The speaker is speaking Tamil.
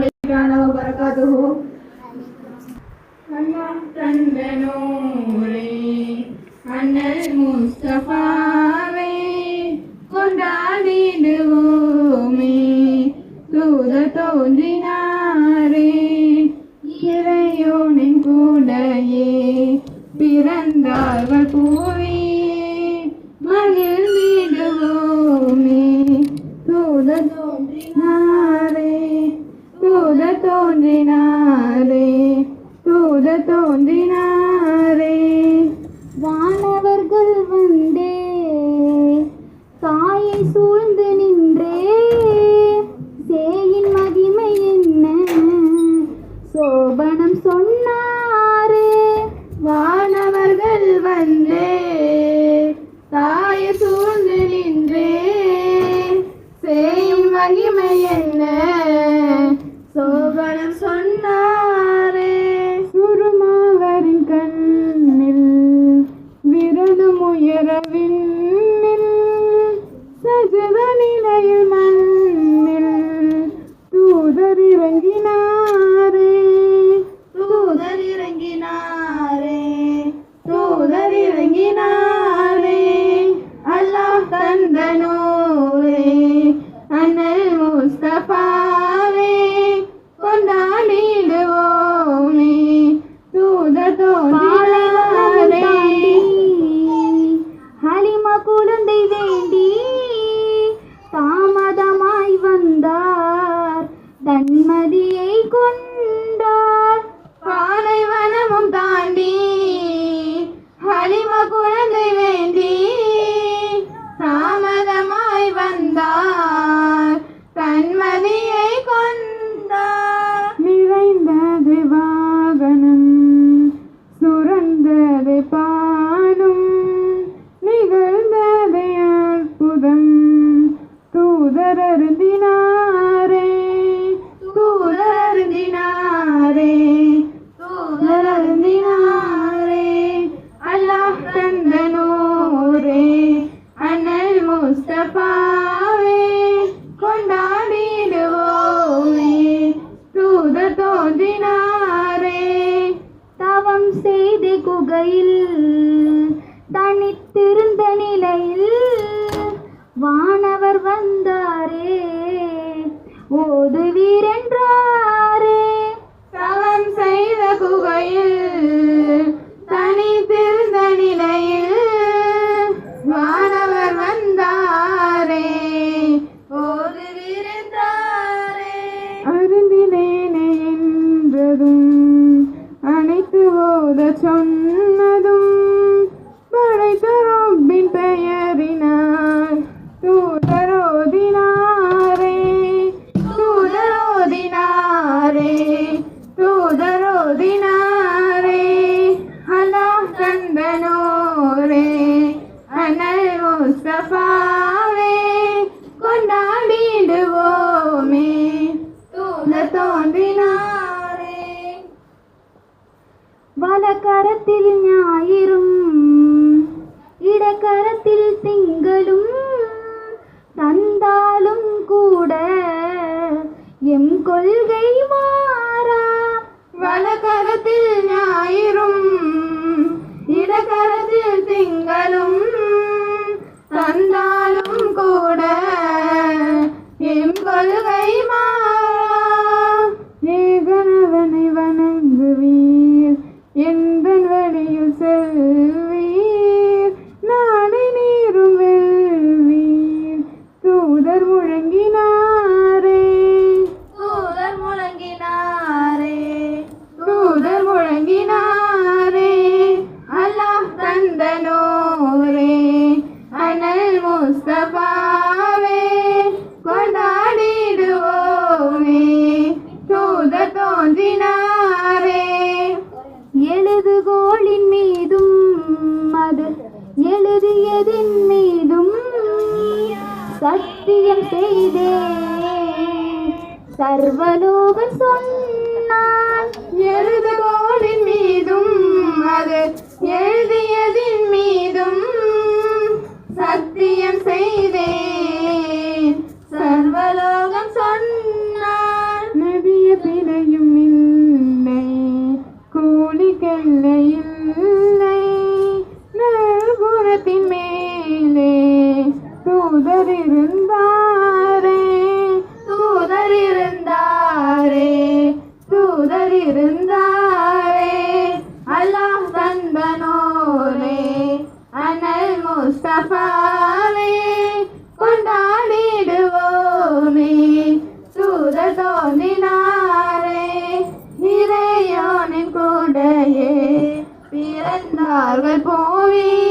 كان وبركاته أن بنوري أن المصطفى கொண்டாடிடுவோமே தூத தோன்றினாரே இறையோனின் கூடையே பிறந்தார்கள் போ శ్రద్ధతో ఉండినా தன்மதியே கவிதை குகையில் தனித்திருந்த நிலையில் வானவர் வந்தார். அங்க தோன்றினாரே வலக்கரத்தில் ஞாயிறும் இடக்கரத்தில் திங்களும் தந்தாலும் கூட எம் கொள்கை மாறா. வலக்கரத்தில் ஞாயிறும் இடக்கரத்தில் திங்க in எதின் மீதும் சத்தியம் செய்தே. சர்வலோக சொன்ன தூதரிருந்தாரே. தூதரிருந்தாரே. தூதரிருந்தாரே. அல்லாஹ் தன்பனோரே அனல் முஸ்தபாவே கொண்டாடிடுவோமே. தூதர் தோன்றினாரே. நிறையோனின் கூடையே பிறந்தார்கள் போவே.